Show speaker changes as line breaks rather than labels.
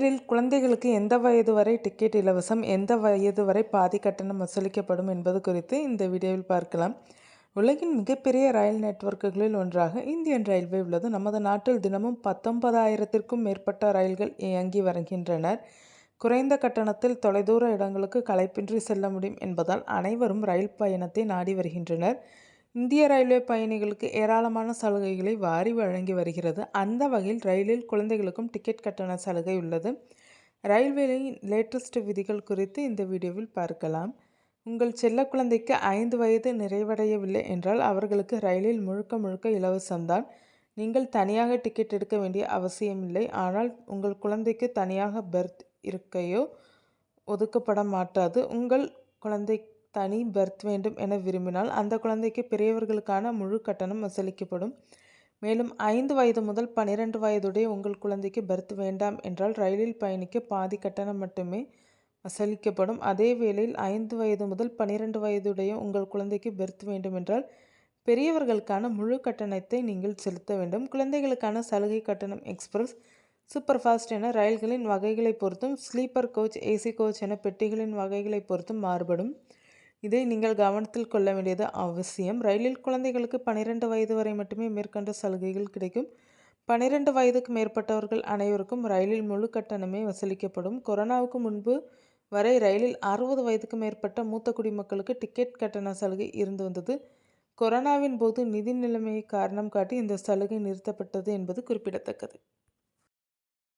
ரயிலில் குழந்தைகளுக்கு எந்த வயது வரை டிக்கெட் இலவசம் எந்த வயது வரை பாதி கட்டணம் வசூலிக்கப்படும் என்பது குறித்து இந்த வீடியோவில் பார்க்கலாம். உலகின் மிகப்பெரிய ரயில் நெட்வொர்க்குகளில் ஒன்றாக இந்தியன் ரயில்வே உள்ளது. நமது நாட்டில் தினமும் பத்தொன்பதாயிரத்திற்கும் மேற்பட்ட ரயில்கள் இயங்கி வருகின்றனர். குறைந்த கட்டணத்தில் தொலைதூர இடங்களுக்கு களைப்பின்றி செல்ல முடியும் என்பதால் அனைவரும் ரயில் பயணத்தை நாடி வருகின்றனர். இந்திய ரயில்வே பயணிகளுக்கு ஏராளமான சலுகைகளை வாரி வழங்கி வருகிறது. அந்த வகையில் ரயிலில் குழந்தைகளுக்கும் டிக்கெட் கட்டண சலுகை உள்ளது. ரயில்வேயின் லேட்டஸ்ட் விதிகள் குறித்து இந்த வீடியோவில் பார்க்கலாம். உங்கள் செல்ல குழந்தைக்கு ஐந்து வயது நிறைவடையவில்லை என்றால் அவர்களுக்கு ரயிலில் முழுக்க முழுக்க இலவசம்தான் நீங்கள் தனியாக டிக்கெட் எடுக்க வேண்டிய அவசியமில்லை ஆனால் உங்கள் குழந்தைக்கு தனியாக பெர்த் இருக்கையோ ஒதுக்கப்பட மாட்டாது. உங்கள் குழந்தை தனி பெர்த் வேண்டும் என விரும்பினால் அந்த குழந்தைக்கு பெரியவர்களுக்கான முழு கட்டணம் வசூலிக்கப்படும். மேலும் ஐந்து வயது முதல் பனிரெண்டு வயதுடைய உங்கள் குழந்தைக்கு பர்த் வேண்டாம் என்றால் ரயிலில் பயணிக்க பாதி கட்டணம் மட்டுமே வசூலிக்கப்படும். அதே வேளையில் ஐந்து வயது முதல் பனிரெண்டு வயதுடைய உங்கள் குழந்தைக்கு பெர்த் வேண்டுமென்றால் பெரியவர்களுக்கான முழு கட்டணத்தை நீங்கள் செலுத்த வேண்டும். குழந்தைகளுக்கான சலுகை கட்டணம் எக்ஸ்பிரஸ் சூப்பர் ஃபாஸ்ட் என ரயில்களின் வகைகளை பொறுத்தும் ஸ்லீப்பர் கோச் ஏசி கோச் என பெட்டிகளின் வகைகளை பொறுத்தும் மாறுபடும். இதை நீங்கள் கவனத்தில் கொள்ள வேண்டியது அவசியம். ரயிலில் குழந்தைகளுக்கு பனிரெண்டு வயது வரை மட்டுமே மேற்கண்ட சலுகைகள் கிடைக்கும். பனிரெண்டு வயதுக்கு மேற்பட்டவர்கள் அனைவருக்கும் ரயிலில் முழு கட்டணமே வசூலிக்கப்படும். கொரோனாவுக்கு முன்பு வரை ரயிலில் அறுபது வயதுக்கு மேற்பட்ட மூத்த குடிமக்களுக்கு டிக்கெட் கட்டண சலுகை இருந்து வந்தது. கொரோனாவின் போது நிதி நிலைமையை காரணம் காட்டி இந்த சலுகை நிறுத்தப்பட்டது என்பது குறிப்பிடத்தக்கது.